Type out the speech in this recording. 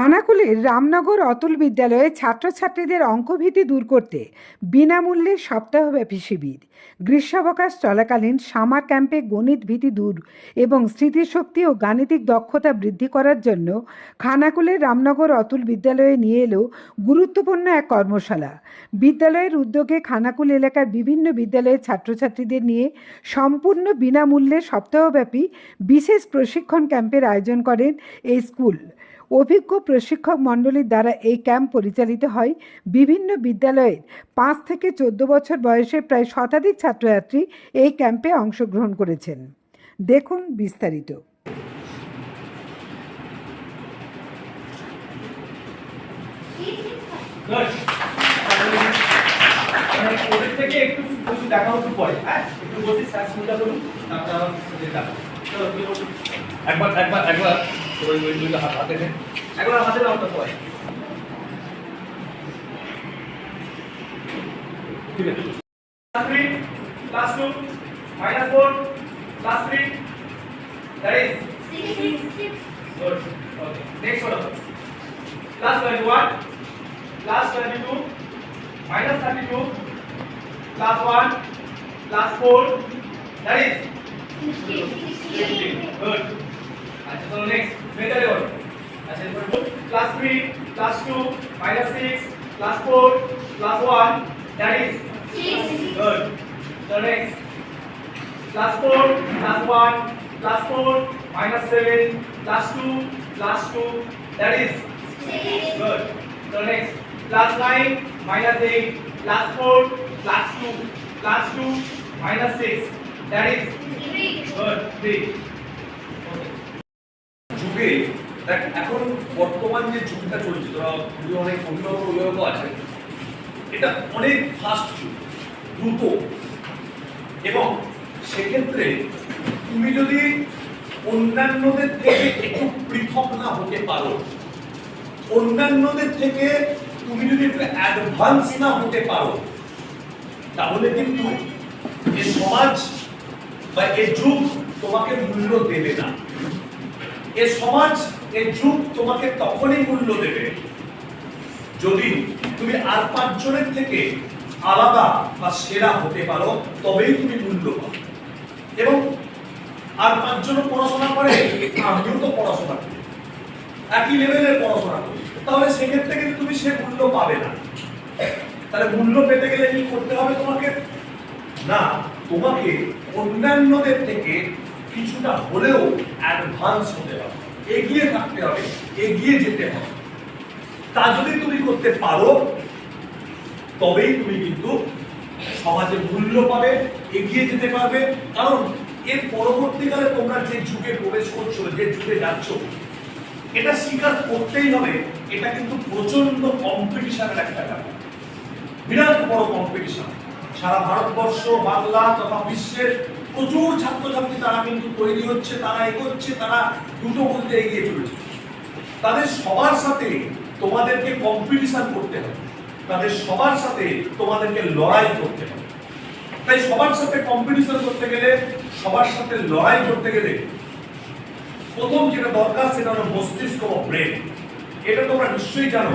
খানাকুলের রামনগর অতুল বিদ্যালয়ে ছাত্রছাত্রীদের অঙ্কভীতি দূর করতে বিনামূল্যে সপ্তাহব্যাপী শিবির। গ্রীষ্মাবকাশ চলাকালীন সামার ক্যাম্পে গণিত ভীতি দূর এবং স্মৃতিশক্তি ও গাণিতিক দক্ষতা বৃদ্ধি করার জন্য খানাকুলের রামনগর অতুল বিদ্যালয়ে নিয়ে এলো গুরুত্বপূর্ণ এক কর্মশালা। বিদ্যালয়ের উদ্যোগে খানাকুল এলাকার বিভিন্ন বিদ্যালয়ের ছাত্রছাত্রীদের নিয়ে সম্পূর্ণ বিনামূল্যে সপ্তাহব্যাপী বিশেষ প্রশিক্ষণ ক্যাম্পের আয়োজন করেন এই স্কুল। অভিজ্ঞ প্রশিক্ষক মণ্ডলীর দ্বারা এই ক্যাম্প পরিচালিত হয়। বিভিন্ন বিদ্যালয়ের পাঁচ থেকে চোদ্দ বছর বয়সের প্রায় শতাধিক ছাত্রছাত্রী এই ক্যাম্পে অংশগ্রহণ করেছেন। দেখুন বিস্তারিত। একবার একবার একবার। ওই ওই দুইটা হাত হাতে নে। একবার হাতে নাও তো পরে ঠিক আছে Class three, class two, minus four, class three. That is good. Okay. Next one. Class twenty-one, class twenty-two, minus thirty-two, class one, class four. That is fifteen. Good. আচ্ছা চলো নেক্সট মেটারে বলো আচ্ছা এরপর class 3 class 2 minus 6 class 4 class 1 that is Good. So next. Class 4, class 1, class 4, minus 7, class 2, class 2, that is good. So next. Class 9, minus 8, class 4, class 2, class 2, minus 6, that is good. 3. এখন বর্তমান যে যুগটা চলছে অনেক অভিভাবক অভিভাবক আছে, এটা অনেক ফাস্ট যুগ, দ্রুত। এবং সেক্ষেত্রে তুমি যদি অন্যান্যদের থেকে একটু পৃথক না হতে পারো, অন্যান্যদের থেকে তুমি যদি একটু অ্যাডভান্স না হতে পারো, তাহলে কিন্তু এ সমাজ বা এ যুগ তোমাকে মূল্য দেবে না। এ সমাজ, এ যুগ তোমাকে তখনই মূল্য দেবে যদি তুমি আর পাঁচজনের থেকে আলাদা বা সেরা হতে পারো, তবেই তুমি মূল্য পাবে এবং আর পাঁচজন পড়াশোনা করে, আমিও তো পড়াশোনা করি। একই লেভেলের পড়াশোনা করি। তাহলে সেক্ষেত্রে কিন্তু তুমি সে মূল্য পাবে না। তাহলে মূল্য পেতে গেলে কি করতে হবে তোমাকে? না, তোমাকে অন্যান্যদের থেকে কিছুটা হলেও অ্যাডভান্স হতে হবে। এগিয়ে থাকতে হবে, এগিয়ে যেতে হবে। তা যদি তুমি করতে পারো, তবেই তুমি কিন্তু সমাজে মূল্য পাবে, এগিয়ে যেতে পারবে। কারণ এর পরবর্তীকালে তোমরা যে যুগে প্রবেশ করছ, যে যুগে যাচ্ছ, এটা স্বীকার করতেই হবে, এটা কিন্তু প্রচণ্ড কম্পিটিশনের একটা ব্যাপার। বিরাট বড় কম্পিটিশন সারা ভারতবর্ষ, বাংলা তথা বিশ্বের প্রচুর ছাত্রছাত্রী তারা কিন্তু তৈরি হচ্ছে, তারা এগোচ্ছে, তারা দুটো বলতে এগিয়ে চলেছে। তাদের সবার সাথে তোমাদেরকে কম্পিটিশন করতে হবে। তাদের সবার সাথে তোমাদেরকে লড়াই করতে হবে। তাই সবার সাথে কম্পিটিশন করতে গেলে, সবার সাথে লড়াই করতে গেলে প্রথম যেটা দরকার সেটা হলো মস্তিষ্ক ব্রেন এটা তোমরা নিশ্চয়ই জানো।